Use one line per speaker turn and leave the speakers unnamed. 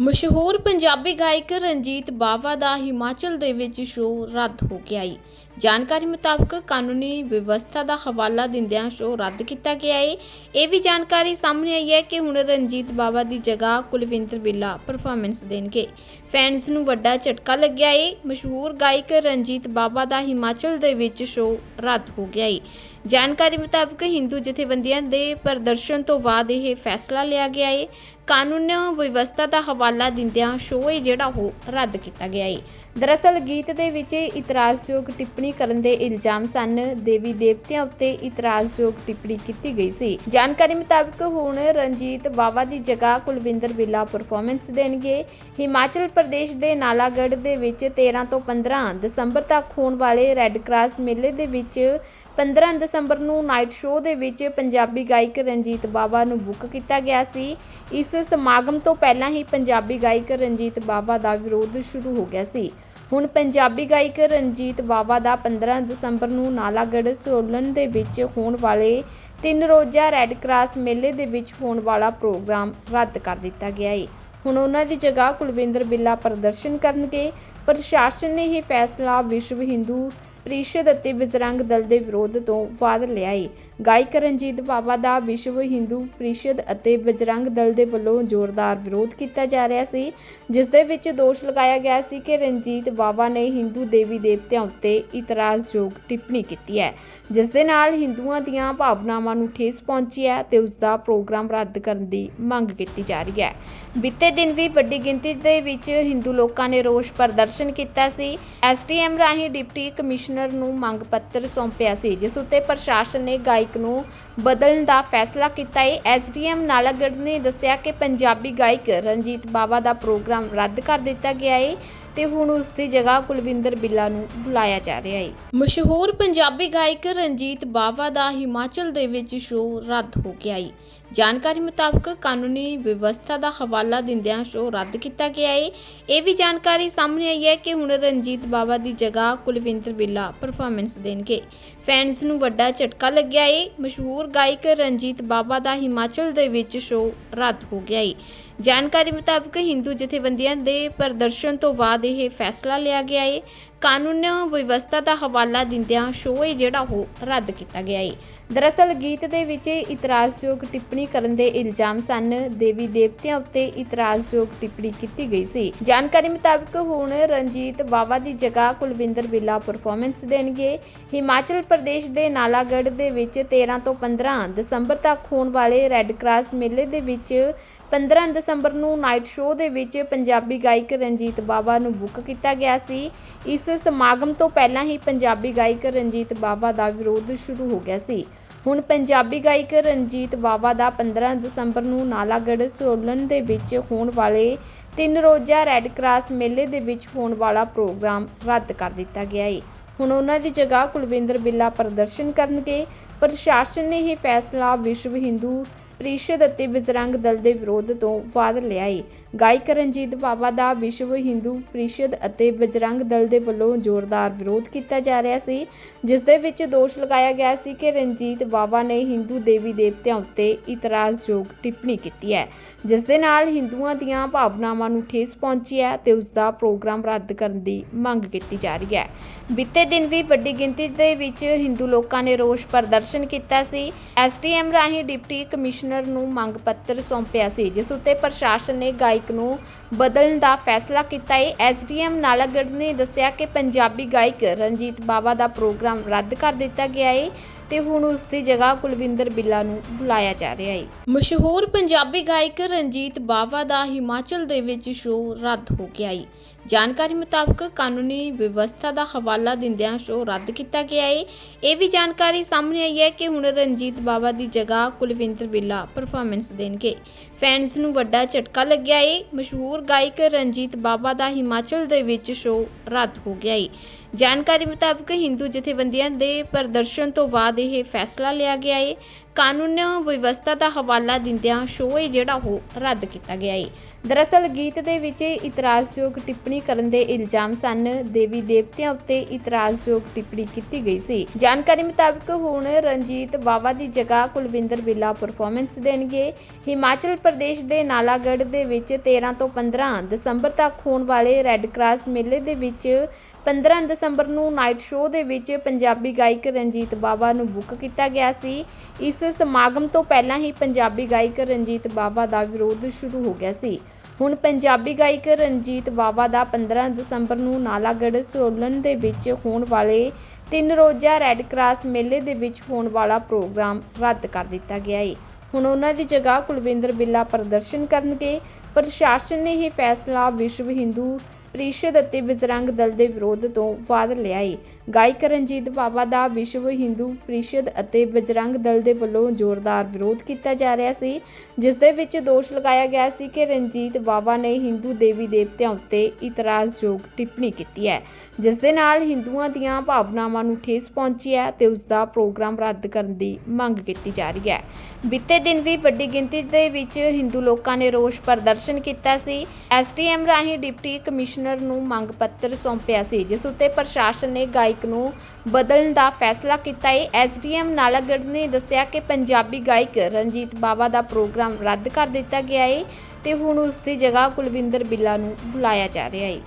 ਮਸ਼ਹੂਰ ਪੰਜਾਬੀ ਗਾਇਕ ਰਣਜੀਤ ਬਾਵਾ ਦਾ ਹਿਮਾਚਲ ਦੇ ਵਿੱਚ ਸ਼ੋਅ ਰੱਦ ਹੋ ਗਿਆ ਹੈ ਜਾਣਕਾਰੀ ਮੁਤਾਬਕ ਕਾਨੂੰਨੀ ਵਿਵਸਥਾ ਦਾ ਹਵਾਲਾ ਦਿੰਦਿਆਂ ਸ਼ੋਅ ਰੱਦ ਕੀਤਾ ਗਿਆ ਹੈ ਇਹ ਵੀ ਜਾਣਕਾਰੀ ਸਾਹਮਣੇ ਆਈ ਹੈ ਕਿ ਹੁਣ ਰਣਜੀਤ ਬਾਵਾ ਦੀ ਜਗ੍ਹਾ ਕੁਲਵਿੰਦਰ ਬਿੱਲਾ ਪਰਫਾਰਮੈਂਸ ਦੇਣਗੇ। ਫੈਨਸ ਨੂੰ ਵੱਡਾ ਝਟਕਾ ਲੱਗਿਆ ਹੈ ਮਸ਼ਹੂਰ ਗਾਇਕ ਰਣਜੀਤ ਬਾਵਾ ਦਾ ਹਿਮਾਚਲ ਦੇ ਵਿੱਚ ਸ਼ੋਅ ਰੱਦ ਹੋ ਗਿਆ ਹੈ ਜਾਣਕਾਰੀ ਮੁਤਾਬਕ ਹਿੰਦੂ ਜਥੇਬੰਦੀਆਂ ਦੇ ਪ੍ਰਦਰਸ਼ਨ ਤੋਂ ਬਾਅਦ ਇਹ ਫੈਸਲਾ ਲਿਆ ਗਿਆ ਹੈ ਕਾਨੂੰਨ ਵਿਵਸਥਾ ਦਾ ਹਵਾਲਾ ਦਿੰਦਿਆਂ ਸ਼ੋਅ ਜਿਹੜਾ ਉਹ ਰੱਦ ਕੀਤਾ ਗਿਆ ਹੈ ਦਰਅਸਲ ਗੀਤ ਦੇ ਵਿੱਚ ਇਤਰਾਜ਼ਯੋਗ ਟਿੱਪਣੀ ਕਰਨ ਦੇ ਇਲਜ਼ਾਮ ਸਨ। ਦੇਵੀ ਦੇਵਤਿਆਂ ਉੱਤੇ ਇਤਰਾਜ਼ਯੋਗ ਟਿੱਪਣੀ ਕੀਤੀ ਗਈ ਸੀ। ਜਾਣਕਾਰੀ ਮੁਤਾਬਕ ਹੁਣ ਰਣਜੀਤ ਬਾਵਾ ਦੀ ਜਗ੍ਹਾ ਕੁਲਵਿੰਦਰ ਬਿੱਲਾ ਪਰਫਾਰਮੈਂਸ ਦੇਣਗੇ। ਹਿਮਾਚਲ ਪ੍ਰਦੇਸ਼ ਦੇ ਨਾਲਾਗੜ੍ਹ ਦੇ ਵਿੱਚ 13 ਤੋਂ 15 ਦਸੰਬਰ ਤੱਕ ਹੋਣ ਵਾਲੇ ਰੈੱਡ ਕਰਾਸ ਮੇਲੇ ਦੇ ਵਿੱਚ 15 ਦਸੰਬਰ ਨੂੰ ਨਾਈਟ ਸ਼ੋਅ ਦੇ ਵਿੱਚ ਪੰਜਾਬੀ ਗਾਇਕ ਰਣਜੀਤ ਬਾਵਾ ਨੂੰ ਬੁੱਕ ਕੀਤਾ ਗਿਆ ਸੀ। ਇਸ ਸਮਾਗਮ ਤੋਂ ਪਹਿਲਾਂ ਹੀ ਪੰਜਾਬੀ ਗਾਇਕ ਰਣਜੀਤ ਬਾਵਾ ਦਾ ਵਿਰੋਧ ਸ਼ੁਰੂ ਹੋ ਗਿਆ ਸੀ। ਹੁਣ ਪੰਜਾਬੀ ਗਾਇਕ ਰਣਜੀਤ ਬਾਵਾ ਦਾ 15 ਦਸੰਬਰ ਨੂੰ ਨਾਲਾਗੜ੍ਹ ਸੋਲਨ ਦੇ ਵਿੱਚ ਹੋਣ ਵਾਲੇ ਤਿੰਨ ਰੋਜ਼ਾ ਰੈੱਡ ਕਰਾਸ ਮੇਲੇ ਦੇ ਵਿੱਚ ਹੋਣ ਵਾਲਾ ਪ੍ਰੋਗਰਾਮ ਰੱਦ ਕਰ ਦਿੱਤਾ ਗਿਆ ਹੈ ਹੁਣ ਉਹਨਾਂ ਦੀ ਜਗ੍ਹਾ ਕੁਲਵਿੰਦਰ ਬਿੱਲਾ ਪ੍ਰਦਰਸ਼ਨ ਕਰਨਗੇ। ਪ੍ਰਸ਼ਾਸਨ ਨੇ ਇਹ ਫੈਸਲਾ ਵਿਸ਼ਵ ਹਿੰਦੂ ਪ੍ਰੀਸ਼ਦ ਅਤੇ ਬਜਰੰਗ ਦਲ ਦੇ ਵਿਰੋਧ ਤੋਂ ਬਾਅਦ ਲਿਆ ਏ। ਗਾਇਕ ਰਣਜੀਤ ਬਾਵਾ ਦਾ ਵਿਸ਼ਵ ਹਿੰਦੂ ਪ੍ਰੀਸ਼ਦ ਅਤੇ ਬਜਰੰਗ ਦਲ ਦੇ ਵੱਲੋਂ ਜ਼ੋਰਦਾਰ ਵਿਰੋਧ ਕੀਤਾ ਜਾ ਰਿਹਾ ਸੀ, ਜਿਸ ਦੇ ਵਿੱਚ ਦੋਸ਼ ਲਗਾਇਆ ਗਿਆ ਸੀ ਕਿ ਰਣਜੀਤ ਬਾਵਾ ਨੇ ਹਿੰਦੂ ਦੇਵੀ ਦੇਵਤਿਆਂ ਉੱਤੇ ਇਤਰਾਜ਼ਯੋਗ ਟਿੱਪਣੀ ਕੀਤੀ ਹੈ, ਜਿਸ ਦੇ ਨਾਲ ਹਿੰਦੂਆਂ ਦੀਆਂ ਭਾਵਨਾਵਾਂ ਨੂੰ ਠੇਸ ਪਹੁੰਚੀ ਹੈ ਤੇ ਉਸ ਦਾ ਪ੍ਰੋਗਰਾਮ ਰੱਦ ਕਰਨ ਦੀ ਮੰਗ ਕੀਤੀ ਜਾ ਰਹੀ ਹੈ। ਬੀਤੇ ਦਿਨ ਵੀ ਵੱਡੀ ਗਿਣਤੀ ਦੇ ਵਿੱਚ ਹਿੰਦੂ ਲੋਕਾਂ ਨੇ ਰੋਸ ਪ੍ਰਦਰਸ਼ਨ ਕੀਤਾ ਸੀ। ਐਸਟੀਐਮ ਰਾਹੀਂ ਡਿਪਟੀ ਕਮਿਸ਼ਨਰ ਨੂੰ ਮੰਗ ਪੱਤਰ ਸੌਂਪਿਆ ਸੀ, ਜਿਸ ਉੱਤੇ ਪ੍ਰਸ਼ਾਸਨ ਨੇ ਗਾਇਕ ਨੂੰ ਬਦਲਣ ਦਾ ਫੈਸਲਾ ਕੀਤਾ। ਹੈ ਐਸਡੀਐਮ ਨਾਲਾਗੜ੍ਹ ਨੇ ਦੱਸਿਆ ਕਿ ਪੰਜਾਬੀ ਗਾਇਕ ਰਣਜੀਤ ਬਾਵਾ ਦਾ ਪ੍ਰੋਗਰਾਮ ਰੱਦ ਕਰ ਦਿੱਤਾ ਗਿਆ ਹੈ ਤੇ ਹੁਣ ਉਸ ਦੀ ਜਗ੍ਹਾ ਕੁਲਵਿੰਦਰ ਬਿੱਲਾ ਨੂੰ ਬੁਲਾਇਆ ਜਾ ਰਿਹਾ ਹੈ ਮਸ਼ਹੂਰ ਪੰਜਾਬੀ ਗਾਇਕ ਰਣਜੀਤ ਬਾਵਾ ਦਾ ਹਿਮਾਚਲ ਦੇ ਵਿੱਚ ਸ਼ੋਅ ਰੱਦ ਹੋ ਗਿਆ ਹੈ ਜਾਣਕਾਰੀ ਮੁਤਾਬਕ ਕਾਨੂੰਨੀ ਵਿਵਸਥਾ ਦਾ ਹਵਾਲਾ ਦਿੰਦਿਆਂ ਸ਼ੋਅ ਰੱਦ ਕੀਤਾ ਗਿਆ ਹੈ ਇਹ ਵੀ ਜਾਣਕਾਰੀ ਸਾਹਮਣੇ ਆਈ ਹੈ ਕਿ ਹੁਣ ਰਣਜੀਤ ਬਾਵਾ ਦੀ ਜਗ੍ਹਾ ਕੁਲਵਿੰਦਰ ਬਿੱਲਾ ਪਰਫਾਰਮੈਂਸ ਦੇਣਗੇ। ਫੈਨਸ ਨੂੰ ਵੱਡਾ ਝਟਕਾ ਲੱਗਿਆ ਹੈ ਮਸ਼ਹੂਰ ਗਾਇਕ ਰਣਜੀਤ ਬਾਵਾ ਦਾ ਹਿਮਾਚਲ ਦੇ ਵਿੱਚ ਸ਼ੋਅ ਰੱਦ ਹੋ ਗਿਆ ਹੈ ਜਾਣਕਾਰੀ ਮੁਤਾਬਕ ਹਿੰਦੂ ਜਥੇਬੰਦੀਆਂ ਦੇ ਪ੍ਰਦਰਸ਼ਨ ਤੋਂ ਬਾਅਦ ਇਹ ਫੈਸਲਾ ਲਿਆ ਗਿਆ ਹੈ ਕਾਨੂੰਨ ਵਿਵਸਥਾ ਦਾ ਹਵਾਲਾ ਦਿੰਦਿਆਂ ਸ਼ੋਅ ਹੈ ਜਿਹੜਾ ਉਹ ਰੱਦ ਕੀਤਾ ਗਿਆ ਹੈ ਦਰਅਸਲ ਗੀਤ ਦੇ ਵਿੱਚ ਇਤਰਾਜ਼ਯੋਗ ਟਿੱਪਣੀ ਕਰਨ ਦੇ ਇਲਜ਼ਾਮ ਸਨ। ਦੇਵੀ ਦੇਵਤਿਆਂ ਉੱਤੇ ਇਤਰਾਜ਼ਯੋਗ ਟਿੱਪਣੀ ਕੀਤੀ ਗਈ ਸੀ। ਜਾਣਕਾਰੀ ਮੁਤਾਬਕ ਹੁਣ ਰਣਜੀਤ ਬਾਵਾ ਦੀ ਜਗ੍ਹਾ ਕੁਲਵਿੰਦਰ ਬਿੱਲਾ ਪਰਫਾਰਮੈਂਸ ਦੇਣਗੇ। ਹਿਮਾਚਲ ਪ੍ਰਦੇਸ਼ ਦੇ ਨਾਲਾਗੜ੍ਹ ਦੇ ਵਿੱਚ 13 ਤੋਂ 15 ਦਸੰਬਰ ਤੱਕ ਹੋਣ ਵਾਲੇ ਰੈੱਡ ਕਰਾਸ ਮੇਲੇ ਦੇ ਵਿੱਚ 15 ਦਸੰਬਰ ਨੂੰ ਨਾਈਟ ਸ਼ੋਅ ਦੇ ਵਿੱਚ ਪੰਜਾਬੀ ਗਾਇਕ ਰਣਜੀਤ ਬਾਵਾ ਨੂੰ ਬੁੱਕ ਕੀਤਾ ਗਿਆ ਸੀ। ਇਸ ਸਮਾਗਮ ਤੋਂ ਪਹਿਲਾਂ ਹੀ ਪੰਜਾਬੀ ਗਾਇਕ ਰਣਜੀਤ ਬਾਵਾ ਦਾ ਵਿਰੋਧ ਸ਼ੁਰੂ ਹੋ ਗਿਆ ਸੀ। ਹੁਣ ਪੰਜਾਬੀ ਗਾਇਕ ਰਣਜੀਤ ਬਾਵਾ ਦਾ 15 ਦਸੰਬਰ ਨੂੰ ਨਾਲਾਗੜ੍ਹ ਸੋਲਨ ਦੇ ਵਿੱਚ ਹੋਣ ਵਾਲੇ ਤਿੰਨ ਰੋਜ਼ਾ ਰੈੱਡ ਕਰਾਸ ਮੇਲੇ ਦੇ ਵਿੱਚ ਹੋਣ ਵਾਲਾ ਪ੍ਰੋਗਰਾਮ ਰੱਦ ਕਰ ਦਿੱਤਾ ਗਿਆ ਹੈ ਹੁਣ ਉਹਨਾਂ ਦੀ ਜਗ੍ਹਾ ਕੁਲਵਿੰਦਰ ਬਿੱਲਾ ਪ੍ਰਦਰਸ਼ਨ ਕਰਨਗੇ। ਪ੍ਰਸ਼ਾਸਨ ਨੇ ਇਹ ਫੈਸਲਾ ਵਿਸ਼ਵ ਹਿੰਦੂ ਪ੍ਰੀਸ਼ਦ ਅਤੇ ਬਜਰੰਗ ਦਲ ਦੇ ਵਿਰੋਧ ਤੋਂ ਬਾਅਦ ਲਿਆ ਹੈ ਗਾਇਕ ਰਣਜੀਤ ਬਾਵਾ ਦਾ ਵਿਸ਼ਵ ਹਿੰਦੂ ਪ੍ਰੀਸ਼ਦ ਅਤੇ ਬਜਰੰਗ ਦਲ ਦੇ ਵੱਲੋਂ ਜ਼ੋਰਦਾਰ ਵਿਰੋਧ ਕੀਤਾ ਜਾ ਰਿਹਾ ਸੀ, ਜਿਸ ਦੇ ਵਿੱਚ ਦੋਸ਼ ਲਗਾਇਆ ਗਿਆ ਸੀ ਕਿ ਰਣਜੀਤ ਬਾਵਾ ਨੇ ਹਿੰਦੂ ਦੇਵੀ ਦੇਵਤਿਆਂ ਉੱਤੇ ਇਤਰਾਜ਼ਯੋਗ ਟਿੱਪਣੀ ਕੀਤੀ ਹੈ, ਜਿਸ ਦੇ ਨਾਲ ਹਿੰਦੂਆਂ ਦੀਆਂ ਭਾਵਨਾਵਾਂ ਨੂੰ ਠੇਸ ਪਹੁੰਚੀ ਹੈ ਤੇ ਉਸ ਦਾ ਪ੍ਰੋਗਰਾਮ ਰੱਦ ਕਰਨ ਦੀ ਮੰਗ ਕੀਤੀ ਜਾ ਰਹੀ ਹੈ। ਬੀਤੇ ਦਿਨ ਵੀ ਵੱਡੀ ਗਿਣਤੀ ਦੇ ਵਿੱਚ ਹਿੰਦੂ ਲੋਕਾਂ ਨੇ ਰੋਸ ਪ੍ਰਦਰਸ਼ਨ ਕੀਤਾ ਸੀ। ਐਸਟੀਐਮ ਰਾਹੀਂ ਡਿਪਟੀ ਕਮਿਸ਼ਨਰ ਨੂੰ ਮੰਗ ਪੱਤਰ ਸੌਂਪਿਆ ਸੀ, ਜਿਸ ਉੱਤੇ ਪ੍ਰਸ਼ਾਸਨ ਨੇ ਗਾਇਕ ਨੂੰ ਬਦਲਣ ਦਾ ਫੈਸਲਾ ਕੀਤਾ। ਹੈ ਐਸਡੀਐਮ ਨਾਲਾਗੜ੍ਹ ਨੇ ਦੱਸਿਆ ਕਿ ਪੰਜਾਬੀ ਗਾਇਕ ਰਣਜੀਤ ਬਾਵਾ ਦਾ ਪ੍ਰੋਗਰਾਮ ਰੱਦ ਕਰ ਦਿੱਤਾ ਗਿਆ ਹੈ ਤੇ ਹੁਣ ਉਸ ਦੀ ਜਗ੍ਹਾ ਕੁਲਵਿੰਦਰ ਬਿੱਲਾ ਨੂੰ ਬੁਲਾਇਆ ਜਾ ਰਿਹਾ ਹੈ ਮਸ਼ਹੂਰ ਪੰਜਾਬੀ ਗਾਇਕ ਰਣਜੀਤ ਬਾਵਾ ਦਾ ਹਿਮਾਚਲ ਦੇ ਵਿੱਚ ਸ਼ੋਅ ਰੱਦ ਹੋ ਗਿਆ ਹੈ ਜਾਣਕਾਰੀ ਮੁਤਾਬਕ ਕਾਨੂੰਨੀ ਵਿਵਸਥਾ ਦਾ ਹਵਾਲਾ ਦਿੰਦਿਆਂ ਸ਼ੋਅ ਰੱਦ ਕੀਤਾ ਗਿਆ ਹੈ ਇਹ ਵੀ ਜਾਣਕਾਰੀ ਸਾਹਮਣੇ ਆਈ ਹੈ ਕਿ ਹੁਣ ਰਣਜੀਤ ਬਾਵਾ ਦੀ ਜਗ੍ਹਾ ਕੁਲਵਿੰਦਰ ਬਿੱਲਾ ਪਰਫਾਰਮੈਂਸ ਦੇਣਗੇ। ਫੈਨਸ ਨੂੰ ਵੱਡਾ ਝਟਕਾ ਲੱਗਿਆ ਹੈ ਮਸ਼ਹੂਰ ਗਾਇਕ ਰਣਜੀਤ ਬਾਵਾ ਦਾ ਹਿਮਾਚਲ ਦੇ ਵਿੱਚ ਸ਼ੋਅ ਰੱਦ ਹੋ ਗਿਆ ਹੈ ਜਾਣਕਾਰੀ ਮੁਤਾਬਕ ਹਿੰਦੂ ਜਥੇਬੰਦੀਆਂ ਦੇ ਪ੍ਰਦਰਸ਼ਨ ਤੋਂ ਬਾਅਦ ਇਹ ਫੈਸਲਾ ਲਿਆ ਗਿਆ ਹੈ ਕਾਨੂੰਨ ਵਿਵਸਥਾ ਦਾ ਹਵਾਲਾ ਦਿੰਦਿਆਂ ਸ਼ੋਅ ਹੈ ਜਿਹੜਾ ਉਹ ਰੱਦ ਕੀਤਾ ਗਿਆ ਹੈ ਦਰਅਸਲ ਗੀਤ ਦੇ ਵਿੱਚ ਇਤਰਾਜ਼ਯੋਗ ਟਿੱਪਣੀ ਕਰਨ ਦੇ ਇਲਜ਼ਾਮ ਸਨ। ਦੇਵੀ ਦੇਵਤਿਆਂ ਉੱਤੇ ਇਤਰਾਜ਼ਯੋਗ ਟਿੱਪਣੀ ਕੀਤੀ ਗਈ ਸੀ। ਜਾਣਕਾਰੀ ਮੁਤਾਬਕ ਹੁਣ ਰਣਜੀਤ ਬਾਵਾ ਦੀ ਜਗ੍ਹਾ ਕੁਲਵਿੰਦਰ ਬਿੱਲਾ ਪਰਫਾਰਮੈਂਸ ਦੇਣਗੇ। ਹਿਮਾਚਲ ਪ੍ਰਦੇਸ਼ ਦੇ ਨਾਲਾਗੜ੍ਹ ਦੇ ਵਿੱਚ 13 ਤੋਂ 15 ਦਸੰਬਰ ਤੱਕ ਹੋਣ ਵਾਲੇ ਰੈੱਡ ਕਰਾਸ ਮੇਲੇ ਦੇ ਵਿੱਚ 15 ਦਸੰਬਰ ਨੂੰ ਨਾਈਟ ਸ਼ੋਅ ਦੇ ਵਿੱਚ ਪੰਜਾਬੀ ਗਾਇਕ ਰਣਜੀਤ ਬਾਵਾ ਨੂੰ ਬੁੱਕ ਕੀਤਾ ਗਿਆ ਸੀ। ਇਸ ਸਮਾਗਮ ਤੋਂ ਪਹਿਲਾਂ ਹੀ ਪੰਜਾਬੀ ਗਾਇਕ ਰਣਜੀਤ ਬਾਵਾ ਦਾ ਵਿਰੋਧ ਸ਼ੁਰੂ ਹੋ ਗਿਆ ਸੀ। ਹੁਣ ਪੰਜਾਬੀ ਗਾਇਕ ਰਣਜੀਤ ਬਾਵਾ ਦਾ 15 ਦਸੰਬਰ ਨੂੰ ਨਾਲਾਗੜ੍ਹ ਸੋਲਨ ਦੇ ਵਿੱਚ ਹੋਣ ਵਾਲੇ ਤਿੰਨ ਰੋਜ਼ਾ ਰੈੱਡ ਕਰਾਸ ਮੇਲੇ ਦੇ ਵਿੱਚ ਹੋਣ ਵਾਲਾ ਪ੍ਰੋਗਰਾਮ ਰੱਦ ਕਰ ਦਿੱਤਾ ਗਿਆ ਹੈ ਹੁਣ ਉਹਨਾਂ ਦੀ ਜਗ੍ਹਾ ਕੁਲਵਿੰਦਰ ਬਿੱਲਾ ਪ੍ਰਦਰਸ਼ਨ ਕਰਨਗੇ। ਪ੍ਰਸ਼ਾਸਨ ਨੇ ਇਹ ਫੈਸਲਾ ਵਿਸ਼ਵ ਹਿੰਦੂ ਪ੍ਰੀਸ਼ਦ ਅਤੇ ਬਜਰੰਗ ਦਲ ਦੇ ਵਿਰੋਧ ਤੋਂ ਬਾਅਦ ਲਿਆ ਹੈ ਗਾਇਕ ਰਣਜੀਤ ਬਾਵਾ ਦਾ ਵਿਸ਼ਵ ਹਿੰਦੂ ਪ੍ਰੀਸ਼ਦ ਅਤੇ ਬਜਰੰਗ ਦਲ ਦੇ ਵੱਲੋਂ ਜ਼ੋਰਦਾਰ ਵਿਰੋਧ ਕੀਤਾ ਜਾ ਰਿਹਾ ਸੀ, ਜਿਸ ਦੇ ਵਿੱਚ ਦੋਸ਼ ਲਗਾਇਆ ਗਿਆ ਸੀ ਕਿ ਰਣਜੀਤ ਬਾਵਾ ਨੇ ਹਿੰਦੂ ਦੇਵੀ ਦੇਵਤਿਆਂ ਉੱਤੇ ਇਤਰਾਜ਼ਯੋਗ ਟਿੱਪਣੀ ਕੀਤੀ ਹੈ, ਜਿਸ ਦੇ ਨਾਲ ਹਿੰਦੂਆਂ ਦੀਆਂ ਭਾਵਨਾਵਾਂ ਨੂੰ ਠੇਸ ਪਹੁੰਚੀ ਹੈ ਤੇ ਉਸ ਦਾ ਪ੍ਰੋਗਰਾਮ ਰੱਦ ਕਰਨ ਦੀ ਮੰਗ ਕੀਤੀ ਜਾ ਰਹੀ ਹੈ। ਬੀਤੇ ਦਿਨ ਵੀ ਵੱਡੀ ਗਿਣਤੀ ਦੇ ਵਿੱਚ ਹਿੰਦੂ ਲੋਕਾਂ ਨੇ ਰੋਸ ਪ੍ਰਦਰਸ਼ਨ ਕੀਤਾ ਸੀ। ਐਸਟੀਐਮ ਰਾਹੀਂ ਡਿਪਟੀ ਕਮਿਸ਼ਨਰ ਨੂੰ ਮੰਗ ਪੱਤਰ ਸੌਂਪਿਆ ਸੀ, ਜਿਸ ਉੱਤੇ ਪ੍ਰਸ਼ਾਸਨ ਨੇ ਗਾਇਕ ਨੂੰ ਬਦਲਣ ਦਾ ਫੈਸਲਾ ਕੀਤਾ। ਹੈ ਐਸਡੀਐਮ ਨਾਲਾਗੜ੍ਹ ਨੇ ਦੱਸਿਆ ਕਿ ਪੰਜਾਬੀ ਗਾਇਕ ਰਣਜੀਤ ਬਾਵਾ ਦਾ ਪ੍ਰੋਗਰਾਮ ਰੱਦ ਕਰ ਦਿੱਤਾ ਗਿਆ ਹੈ ਤੇ ਹੁਣ ਉਸ ਦੀ ਜਗ੍ਹਾ ਕੁਲਵਿੰਦਰ ਬਿੱਲਾ ਨੂੰ ਬੁਲਾਇਆ ਜਾ ਰਿਹਾ ਹੈ